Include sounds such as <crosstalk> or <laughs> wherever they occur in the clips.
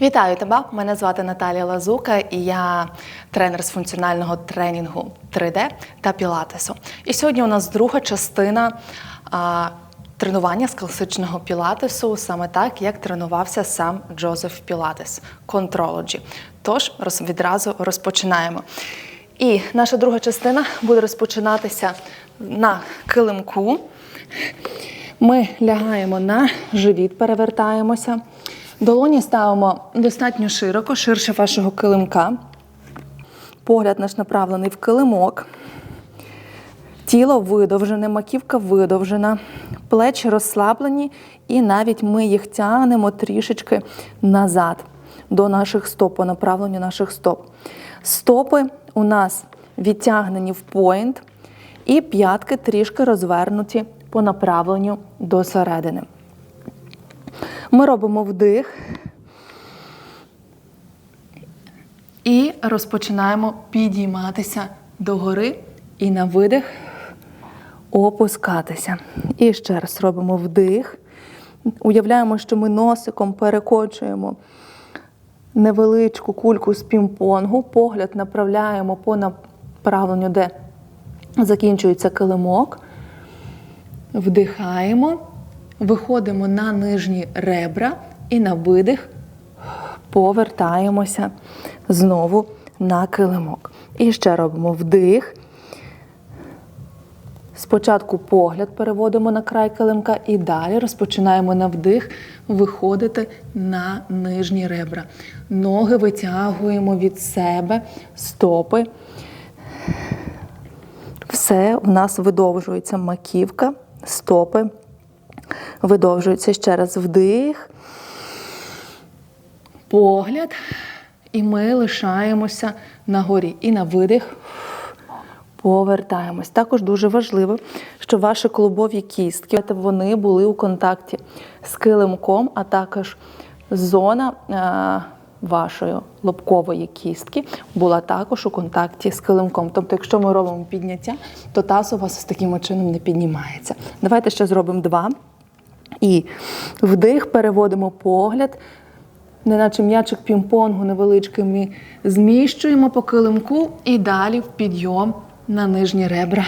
Вітаю тебе! Мене звати Наталія Лазука, і я тренер з функціонального тренінгу 3D та пілатесу. І сьогодні у нас друга частина а, тренування з класичного пілатесу, саме так, як тренувався сам Джозеф Пілатес Contrology. Тож роз- відразу розпочинаємо. І наша друга частина буде розпочинатися на килимку. Ми лягаємо на живіт, перевертаємося. Долоні ставимо достатньо широко, ширше вашого килимка. Погляд наш направлений в килимок. Тіло видовжене, маківка видовжена, плечі розслаблені, і навіть ми їх тягнемо трішечки назад до наших стоп, по направленню наших стоп. Стопи у нас відтягнені в поінт, і п'ятки трішки розвернуті по направленню до середини. Ми робимо вдих і розпочинаємо підійматися догори і на видих опускатися. І ще раз робимо вдих. Уявляємо, що ми носиком перекочуємо невеличку кульку з пінг-понгу, погляд направляємо по направленню, де закінчується килимок. Вдихаємо, виходимо на нижні ребра і на видих повертаємося знову на килимок. І ще робимо вдих. Спочатку погляд переводимо на край килимка і далі розпочинаємо на вдих виходити на нижні ребра. Ноги витягуємо від себе, стопи. Все в нас видовжується маківка, стопи. Видовжується ще раз вдих, погляд, і ми лишаємося на горі. І на видих повертаємось. Також дуже важливо, щоб ваші клубові кістки вони були у контакті з килимком, а також зона е, вашої лобкової кістки була також у контакті з килимком. Тобто, якщо ми робимо підняття, то таз у вас з таким чином не піднімається. Давайте ще зробимо два. І вдих, переводимо погляд, неначе м'ячик пінг-понгу невеличкий зміщуємо по килимку і далі в підйом на нижні ребра.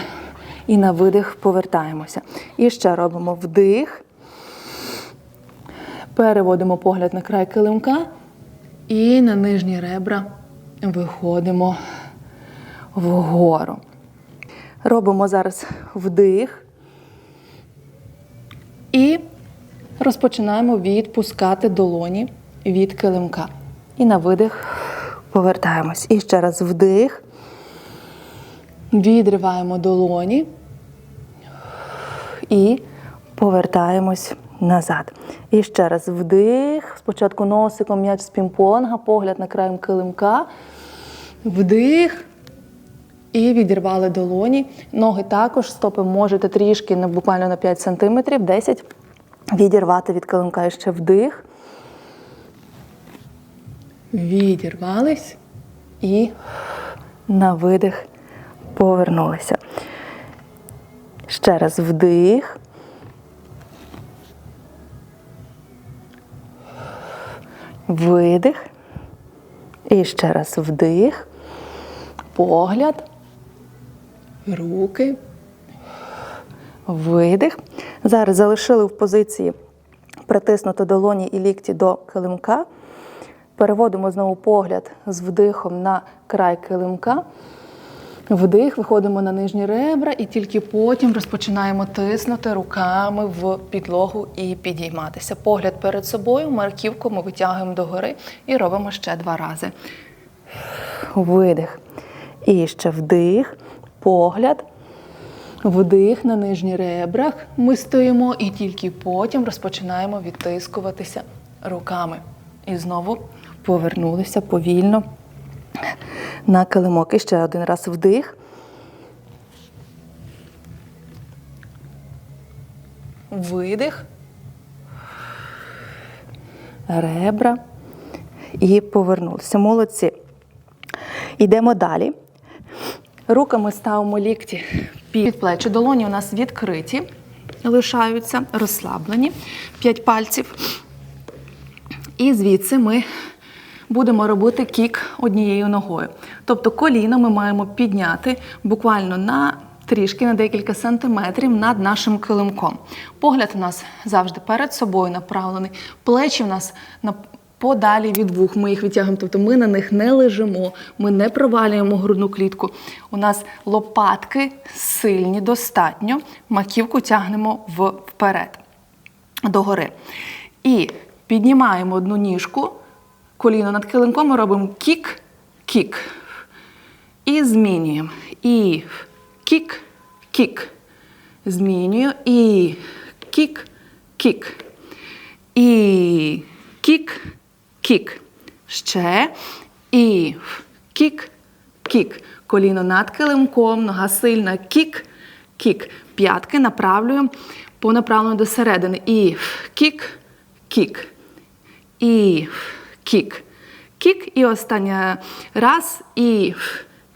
І на видих повертаємося. І ще робимо вдих. Переводимо погляд на край килимка. І на нижні ребра виходимо вгору. Робимо зараз вдих. І розпочинаємо відпускати долоні від килимка. І на видих повертаємось. І ще раз вдих. Відриваємо долоні і повертаємось назад. І ще раз вдих. Спочатку носиком м'яч з пінг-понга, погляд на краєм килимка. Вдих. І відірвали долоні. Ноги також, стопи можете трішки, ну, буквально на 5 см, 10 відірвати від килимка і ще вдих. Відірвались і на видих повернулися. Ще раз вдих. Видих. І ще раз вдих. Погляд. Руки. Видих. Зараз залишили в позиції притиснути долоні і лікті до килимка. Переводимо знову погляд з вдихом на край килимка. Вдих, виходимо на нижні ребра і тільки потім розпочинаємо тиснути руками в підлогу і підійматися. Погляд перед собою, марківку ми витягуємо догори і робимо ще два рази. Видих. І ще вдих, погляд. Вдих на нижні ребрах. Ми стоїмо і тільки потім розпочинаємо відтискуватися руками. І знову повернулися повільно на килимок. І ще один раз вдих. Видих. Ребра. І повернулися. Молодці. Йдемо далі. Руками ставимо лікті під плечі. Долоні у нас відкриті, лишаються, розслаблені. П'ять пальців. І звідси ми будемо робити кік однією ногою. Тобто коліно ми маємо підняти буквально на трішки на декілька сантиметрів над нашим килимком. Погляд у нас завжди перед собою направлений, плечі у нас на подалі від вух. Ми їх відтягуємо, тобто ми на них не лежимо, ми не провалюємо грудну клітку. У нас лопатки сильні, достатньо. Маківку тягнемо вперед догори. І піднімаємо одну ніжку, коліно над килимком, ми робимо кік, кік. І змінюємо. І кік, кік. Змінюю. І кік, кік. І кік, кік. Ще. І кік, кік. Коліно над килимком, нога сильна. Кік, кік. П'ятки направлюємо по направленню до середини. І кік, кік. І кік. Кік. І останній раз. І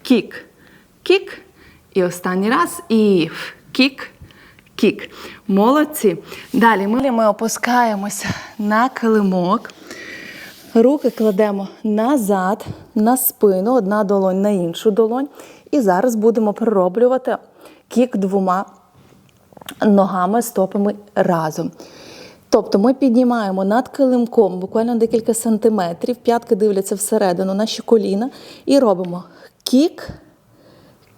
кік. Кік. І останній раз. І кік. Кік. Молодці. Далі ми, ми опускаємося на килимок. Руки кладемо назад, на спину, одна долонь на іншу долонь. І зараз будемо пророблювати кік двома ногами, стопами разом. Тобто ми піднімаємо над килимком буквально декілька сантиметрів, п'ятки дивляться всередину, наші коліна, і робимо кік,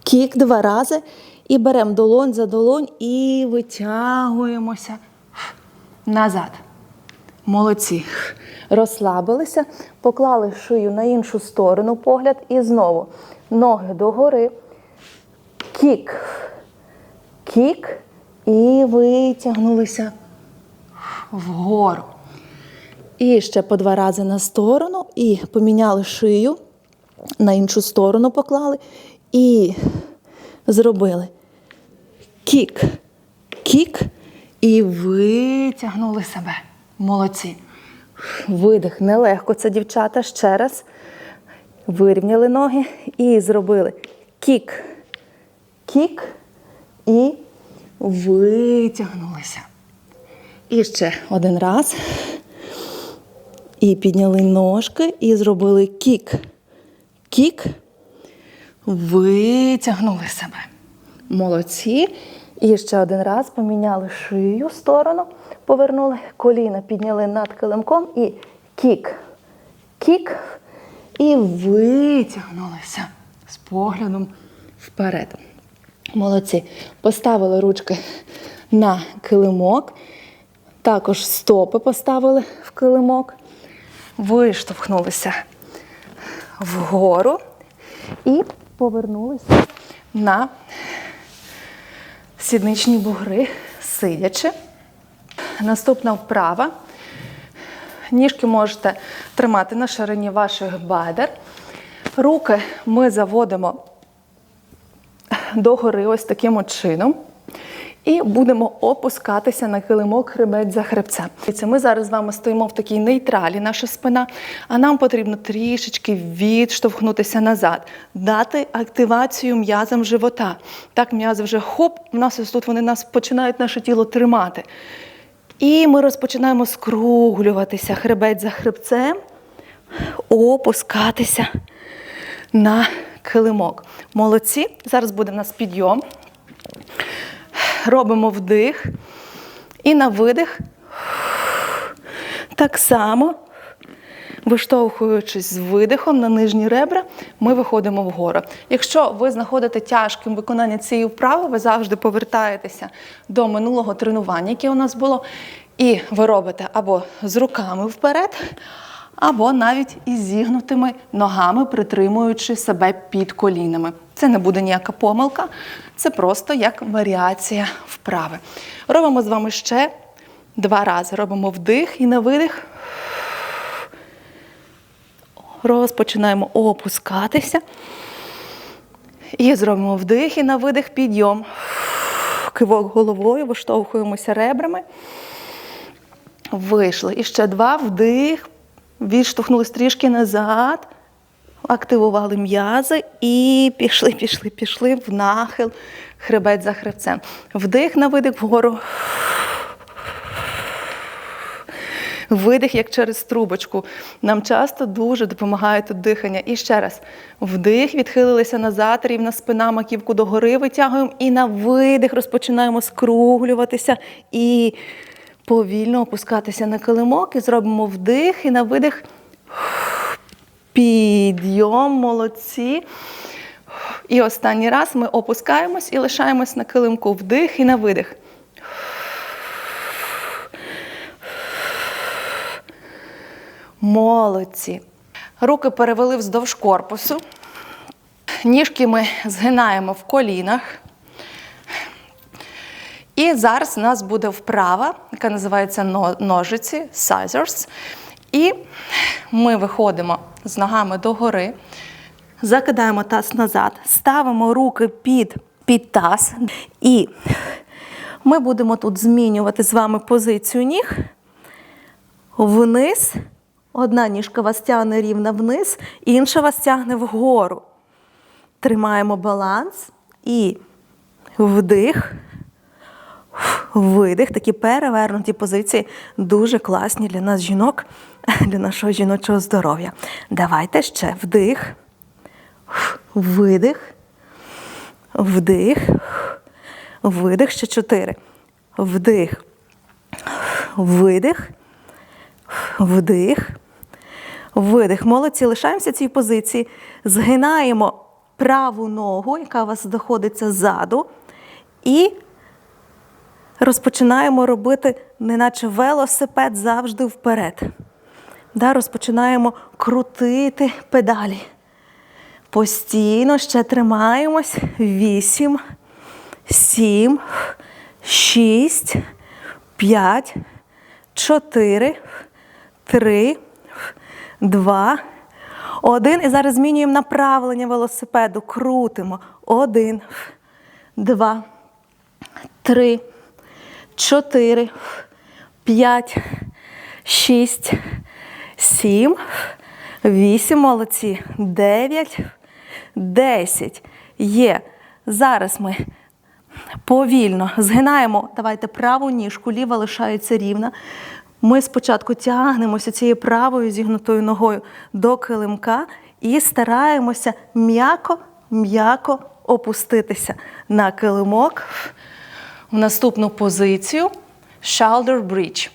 кік два рази. І беремо долонь за долонь і витягуємося назад. Молодці. Розслабилися, поклали шию на іншу сторону, погляд і знову ноги догори. Кік. Кік. І витягнулися вгору. І ще по два рази на сторону, і поміняли шию, на іншу сторону поклали. І зробили кік, кік, і витягнули себе. Молодці. Видих. Нелегко це, дівчата. Ще раз. Вирівняли ноги і зробили кік, кік і витягнулися. І ще один раз. І підняли ножки і зробили кік. Кік. Витягнули себе. Молодці. І ще один раз поміняли шию сторону, повернули коліна, підняли над килимком і кік. Кік. І витягнулися з поглядом вперед. Молодці. Поставили ручки на килимок. Також стопи поставили в килимок. Виштовхнулися вгору і повернулися на сідничні бугри, сидячи. Наступна вправа. Ніжки можете тримати на ширині ваших бедер. Руки ми заводимо догори ось таким от чином. І будемо опускатися на килимок хребет за хребцем. Ми зараз з вами стоїмо в такій нейтралі, наша спина, а нам потрібно трішечки відштовхнутися назад, дати активацію м'язам живота. Так, м'язи вже хоп, у нас ось тут вони нас починають наше тіло тримати. І ми розпочинаємо скруглюватися хребет за хребцем, опускатися на килимок. Молодці. Зараз буде в нас підйом. Робимо вдих. І на видих так само, виштовхуючись з видихом на нижні ребра, ми виходимо вгору. Якщо ви знаходите тяжким виконання цієї вправи, ви завжди повертаєтеся до минулого тренування, яке у нас було, і ви робите або з руками вперед, або навіть із зігнутими ногами, притримуючи себе під колінами. Це не буде ніяка помилка, це просто як варіація вправи. Робимо з вами ще два рази. Робимо вдих і на видих. Розпочинаємо опускатися. І зробимо вдих і на видих підйом. Кивок головою, виштовхуємося ребрами. Вийшли. І ще два вдих. Відштовхнулись трішки назад. Активували м'язи і пішли, пішли, пішли в нахил, хребет за хребцем. Вдих на видих вгору. Видих як через трубочку. Нам часто дуже допомагає тут дихання. І ще раз. Вдих, відхилилися назад, рівна спина, маківку догори витягуємо. І на видих розпочинаємо скруглюватися і повільно опускатися на килимок. І зробимо вдих і на видих. Підйом, молодці. І останній раз ми опускаємось і лишаємось на килимку. Вдих і на видих. Молодці. Руки перевели вздовж корпусу. Ніжки ми згинаємо в колінах. І зараз у нас буде вправа, яка називається ножиці, scissors. І ми виходимо з ногами догори, закидаємо таз назад, ставимо руки під, під таз. І ми будемо тут змінювати з вами позицію ніг вниз. Одна ніжка вас тягне рівно вниз, інша вас тягне вгору. Тримаємо баланс і вдих, видих. Такі перевернуті позиції дуже класні для нас, жінок, <laughs> для нашого жіночого здоров'я. Давайте ще вдих, видих, вдих, видих. Ще чотири. Вдих, видих. Вдих. Видих. Молодці. Лишаємося цій позиції. Згинаємо праву ногу, яка у вас знаходиться ззаду. І розпочинаємо робити, неначе велосипед завжди вперед. Да, розпочинаємо крутити педалі. Постійно ще тримаємось. Вісім, сім, шість, п'ять, чотири, три, два, один. І зараз змінюємо направлення велосипеду. Крутимо. Один, два, три, чотири, п'ять, шість, сім, вісім. Молодці. Дев'ять, десять. Є. Зараз ми повільно згинаємо. Давайте праву ніжку, ліва лишається рівна. Ми спочатку тягнемося цією правою зігнутою ногою до килимка і стараємося м'яко, м'яко опуститися на килимок в наступну позицію shoulder bridge.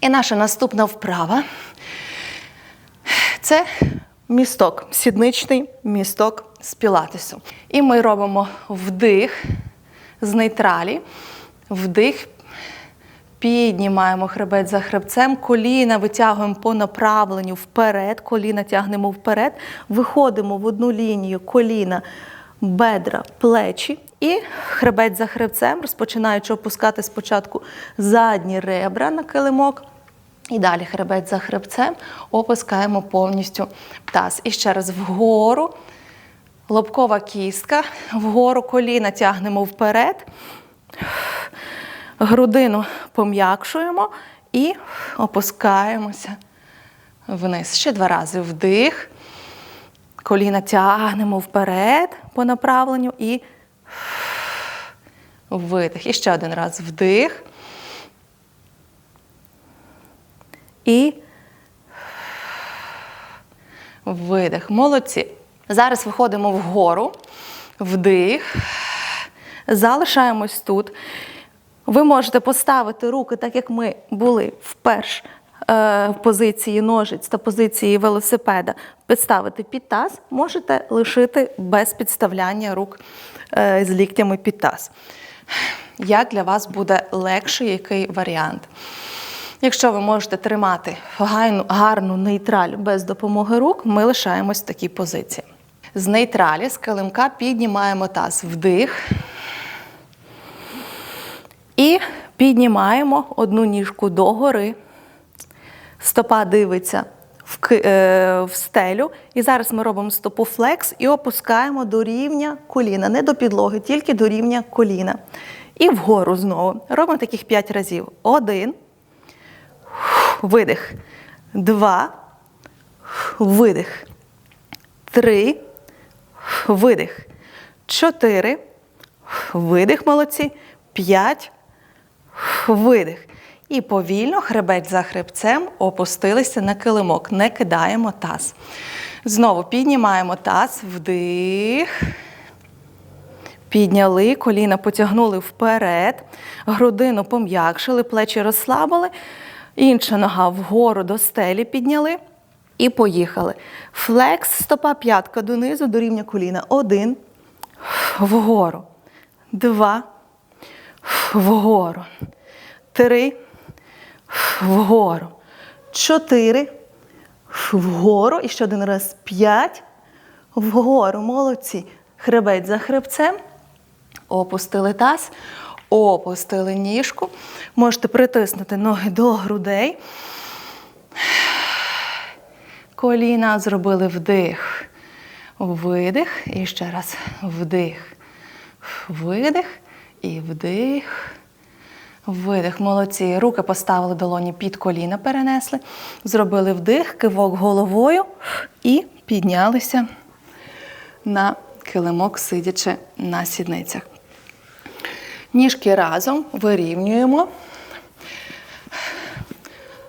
І наша наступна вправа це місток, сідничний місток з пілатесу. І ми робимо вдих з нейтралі, вдих, піднімаємо хребет за хребцем, коліна витягуємо по направленню вперед, коліна тягнемо вперед, виходимо в одну лінію коліна, бедра, плечі. І хребет за хребцем, розпочинаючи опускати спочатку задні ребра на килимок. І далі хребет за хребцем опускаємо повністю таз. І ще раз вгору. Лобкова кістка, вгору коліна тягнемо вперед, грудину пом'якшуємо і опускаємося вниз. Ще два рази вдих. Коліна тягнемо вперед по направленню і видих. І ще один раз вдих. І видих. Молодці. Зараз виходимо вгору, вдих, залишаємось тут. Ви можете поставити руки, так як ми були вперше в позиції ножиць та позиції велосипеда, підставити під таз, можете лишити без підставляння рук е, з ліктями під таз. Як для вас буде легший який варіант? Якщо ви можете тримати гарну, гарну нейтраль без допомоги рук, ми лишаємось в такій позиції. З нейтралі, з килимка піднімаємо таз вдих. І піднімаємо одну ніжку догори. Стопа дивиться в, е, в стелю. І зараз ми робимо стопу флекс і опускаємо до рівня коліна. Не до підлоги, тільки до рівня коліна. І вгору знову. Робимо таких 5 разів. Один. Видих. Два. Видих. Три. Видих. Чотири. Видих, молодці. П'ять. Видих. І повільно, хребець за хребцем, опустилися на килимок. Не кидаємо таз. Знову піднімаємо таз, вдих. Підняли, коліна потягнули вперед, грудину пом'якшили, плечі розслабили. Інша нога вгору до стелі підняли. І поїхали. Флекс, стопа, п'ятка донизу, до рівня коліна. Один. Вгору. Два. Вгору. Три. Вгору. Чотири. Вгору. І ще один раз. П'ять. Вгору. Молодці. Хребець за хребцем. Опустили таз, опустили ніжку. Можете притиснути ноги до грудей. Коліна зробили вдих, видих. І ще раз вдих, видих і вдих. Видих, молодці. Руки поставили долоні під коліна, перенесли. Зробили вдих, кивок головою і піднялися на килимок, сидячи на сідницях. Ніжки разом вирівнюємо.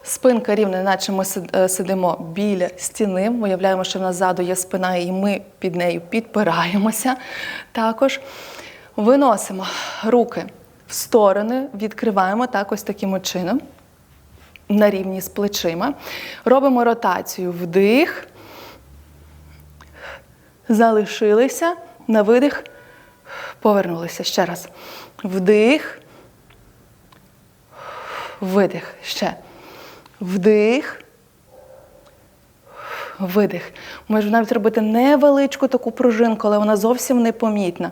Спинка рівна, наче ми е, сидимо біля стіни. Уявляємо, що в нас ззаду є спина, і ми під нею підпираємося. Також виносимо руки в сторони, відкриваємо так ось таким чином на рівні з плечима. Робимо ротацію вдих, залишилися, на видих, повернулися. Ще раз. Вдих, видих. Ще. Вдих. Видих. Можна навіть робити невеличку таку пружинку, але вона зовсім непомітна.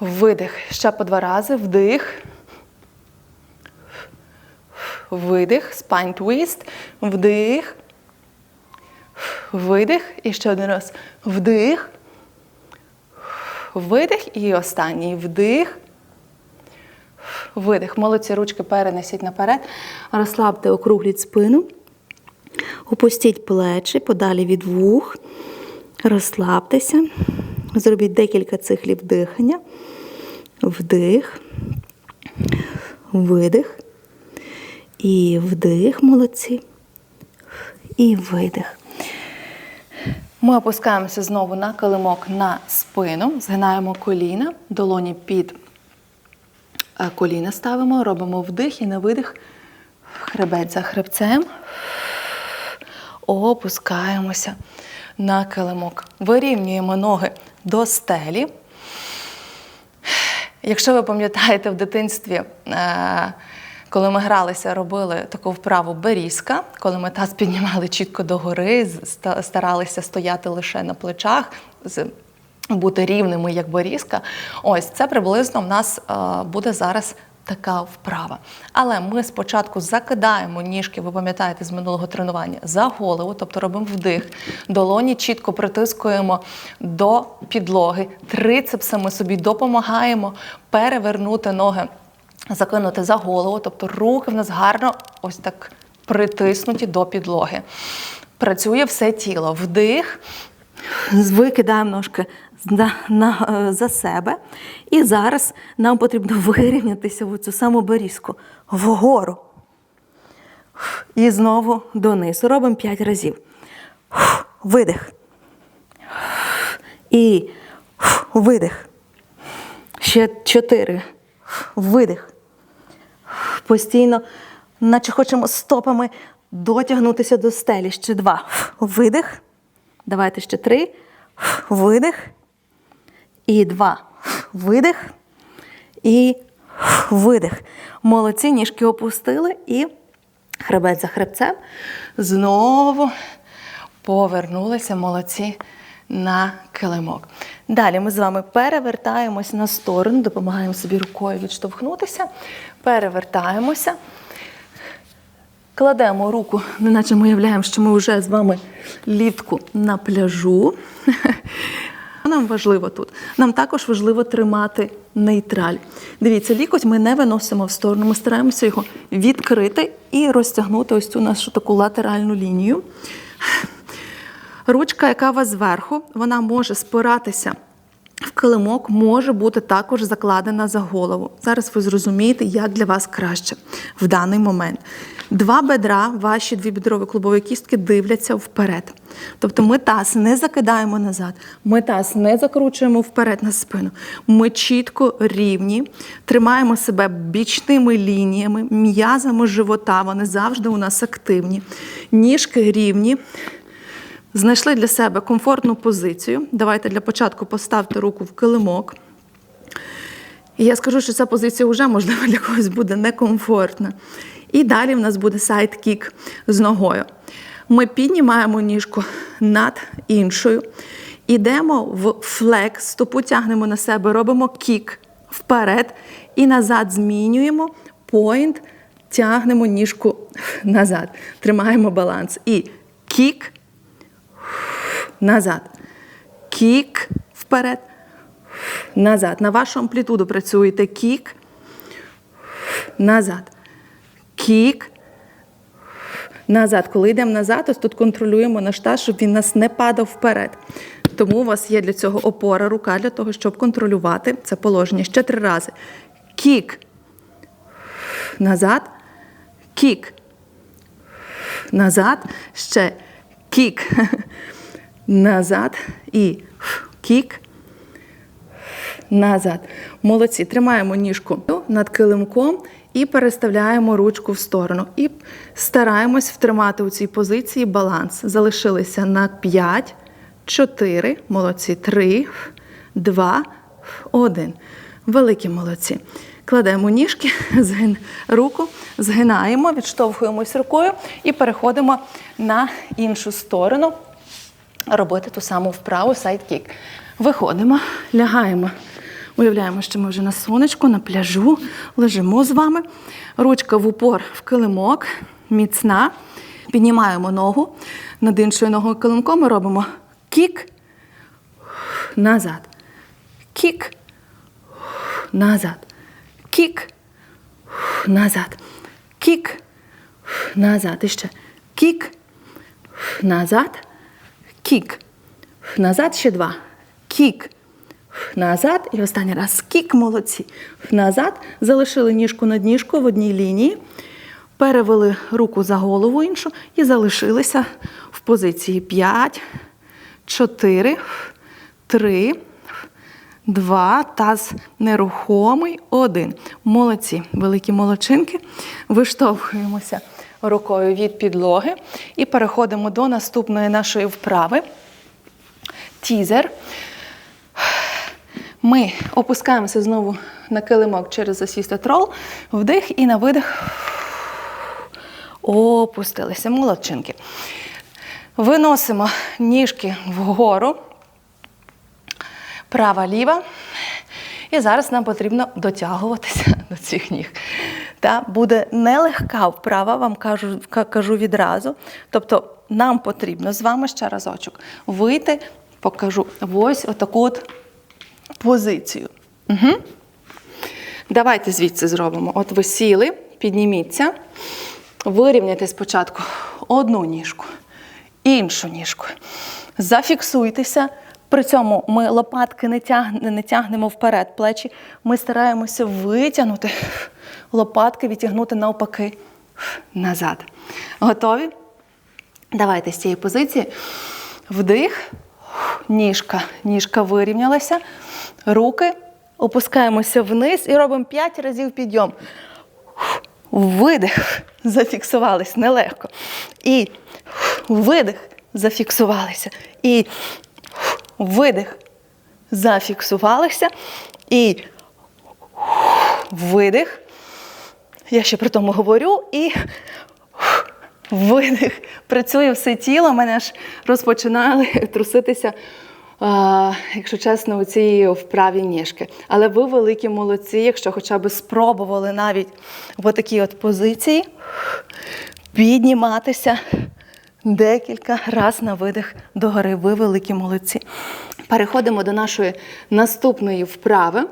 Видих. Ще по два рази. Вдих. Видих. Spine twist. Вдих. Видих. І ще один раз. Вдих. Видих. І останній вдих. Видих. Молодці ручки перенесіть наперед. Розслабте, округліть спину. Опустіть плечі подалі від вух. Розслабтеся. Зробіть декілька циклів дихання. Вдих. Видих. І вдих, молодці. І видих. Ми опускаємося знову на килимок на спину, згинаємо коліна, долоні під коліна ставимо, робимо вдих і на видих хребець за хребцем. Опускаємося на килимок. Вирівнюємо ноги до стелі. Якщо ви пам'ятаєте в дитинстві, е, коли ми гралися, робили таку вправу берізка, коли ми таз піднімали чітко догори, старалися стояти лише на плечах, бути рівними, як берізка. Ось це приблизно в нас е, буде зараз така вправа. Але ми спочатку закидаємо ніжки, ви пам'ятаєте з минулого тренування, за голову, тобто робимо вдих, долоні чітко притискуємо до підлоги, трицепсами собі допомагаємо перевернути ноги, закинути за голову, тобто руки в нас гарно ось так притиснуті до підлоги. Працює все тіло. Вдих, викидаємо ножки на, на, за себе. І зараз нам потрібно вирівнятися в цю саму берізку вгору. І знову донизу. Робимо 5 разів. Видих. І видих. Ще 4. Видих. Постійно, наче хочемо стопами дотягнутися до стелі. Ще два. Видих. Давайте ще три. Видих. І два. Видих. І видих. Молодці, ніжки опустили і хребець за хребцем. Знову повернулися молодці на килимок. Далі ми з вами перевертаємось на сторону, допомагаємо собі рукою відштовхнутися. Перевертаємося. Кладемо руку, неначе ми уявляємо, що ми вже з вами літку на пляжу. <laughs> Нам важливо тут. Нам також важливо тримати нейтраль. Дивіться, лікоть ми не виносимо в сторону, ми стараємося його відкрити і розтягнути ось цю нашу таку латеральну лінію. Ручка, яка у вас зверху, вона може спиратися в килимок може бути також закладена за голову. Зараз ви зрозумієте, як для вас краще в даний момент. Два бедра, ваші дві бідрові клубові кістки дивляться вперед. Тобто ми таз не закидаємо назад, ми таз не закручуємо вперед на спину. Ми чітко рівні, тримаємо себе бічними лініями, м'язами живота, вони завжди у нас активні. Ніжки рівні. Знайшли для себе комфортну позицію. Давайте для початку поставте руку в килимок. І я скажу, що ця позиція вже, можливо, для когось буде некомфортна. І далі в нас буде сайд-кік з ногою. Ми піднімаємо ніжку над іншою, ідемо в флекс, стопу тягнемо на себе, робимо кік вперед і назад змінюємо поінт, тягнемо ніжку назад. Тримаємо баланс. І кік назад. Кік вперед. Назад. На вашу амплітуду працюєте кік. Назад. Кік. Назад. Коли йдемо назад, ось тут контролюємо наш таз, щоб він нас не падав вперед. Тому у вас є для цього опора, рука для того, щоб контролювати це положення. Ще три рази. Кік. Назад. Кік. Назад. Ще кік. <laughs> Назад. І кік. Назад. Молодці. Тримаємо ніжку над килимком і переставляємо ручку в сторону. І стараємось втримати у цій позиції баланс. Залишилися на 5, 4, молодці, 3, 2, 1. Великі молодці. Кладемо ніжки, <laughs> згин, руку, згинаємо, відштовхуємось рукою і переходимо на іншу сторону робити ту саму вправу сайдкік. Виходимо, лягаємо. Уявляємо, що ми вже на сонечку, на пляжу, лежимо з вами. Ручка в упор в килимок, міцна. Піднімаємо ногу над іншою ногою килимком. Ми робимо кік назад. Кік назад. Кік назад. Кік назад. І ще кік назад. Кік. Назад ще два. Кік. Назад. І останній раз. Кік. Молодці. Назад. Залишили ніжку над ніжкою в одній лінії. Перевели руку за голову іншу і залишилися в позиції 5, 4, 3, 2, таз нерухомий, 1. Молодці. Великі молодчинки. Виштовхуємося рукою від підлоги і переходимо до наступної нашої вправи. Тізер. Ми опускаємося знову на килимок через асістет рол, вдих і на видих. Опустилися. Молодчинки. Виносимо ніжки вгору. Права, ліва. І зараз нам потрібно дотягуватися <laughs> до цих ніг. Та буде нелегка вправа, вам кажу, кажу відразу. Тобто нам потрібно з вами ще разочок вийти, покажу ось отаку от позицію. Угу. Давайте звідси зробимо. От ви сіли, підніміться, вирівняйте спочатку одну ніжку, іншу ніжку. Зафіксуйтеся. При цьому ми лопатки не, тягне, не тягнемо вперед плечі. Ми стараємося витягнути лопатки, відтягнути навпаки назад. Готові? Давайте з цієї позиції. Вдих, ніжка, ніжка вирівнялася. Руки опускаємося вниз і робимо 5 разів підйом. Видих, зафіксувались нелегко. І видих, зафіксувалися. І видих, зафіксувалися. І видих. Я ще при тому говорю і видих. Працює все тіло, мене аж розпочинали труситися, якщо чесно, у цій вправі ніжки. Але ви великі молодці, якщо хоча б спробували навіть в такій от позиції підніматися декілька раз на видих догори. Ви великі молодці. Переходимо до нашої наступної вправи.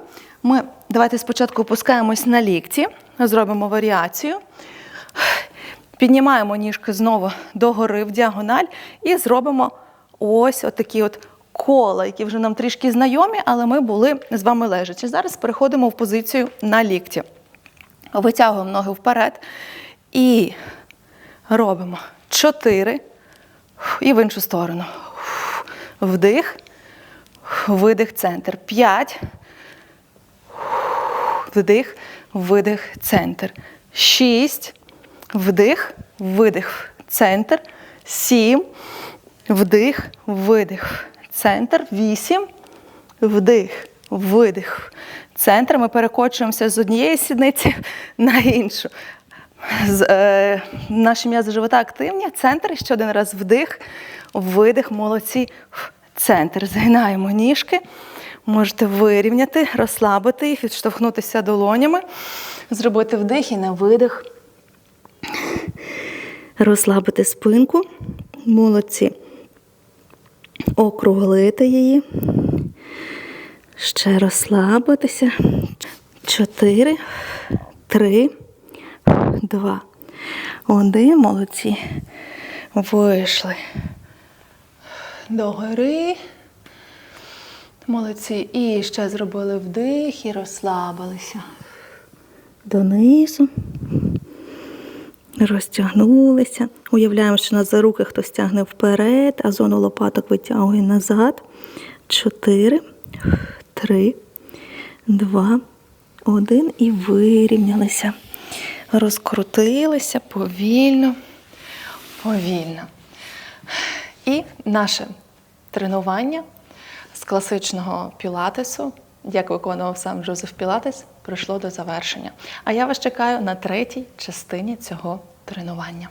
Ми давайте спочатку опускаємось на лікті, зробимо варіацію. Піднімаємо ніжки знову догори в діагональ і зробимо ось отакий от кола, які вже нам трішки знайомі, але ми були з вами лежачи. Зараз переходимо в позицію на лікті. Витягуємо ноги вперед і робимо 4 і в іншу сторону. Вдих, видих, центр. 5. Вдих, видих, центр. 6. Вдих, видих, центр. 7. Вдих, видих, центр. 8. Вдих, видих, центр. Ми перекочуємося з однієї сідниці <laughs> на іншу. Е, наші м'язи живота активні. Центр. Ще один раз вдих, видих, молодці. Центр. Згинаємо ніжки. Можете вирівняти, розслабити їх, відштовхнутися долонями, зробити вдих і на видих. Розслабити спинку. Молодці. Округлити її. Ще розслабитися. Чотири, три, два, один. Молодці. Вийшли. Догори. Молодці. І ще зробили вдих і розслабилися. Донизу. Розтягнулися. Уявляємо, що нас за руки хтось тягне вперед, а зону лопаток витягує назад. Чотири, три, два, один. І вирівнялися. Розкрутилися повільно, повільно. І наше тренування з класичного пілатесу, як виконував сам Джозеф Пілатес, прийшло до завершення. А я вас чекаю на третій частині цього тренування.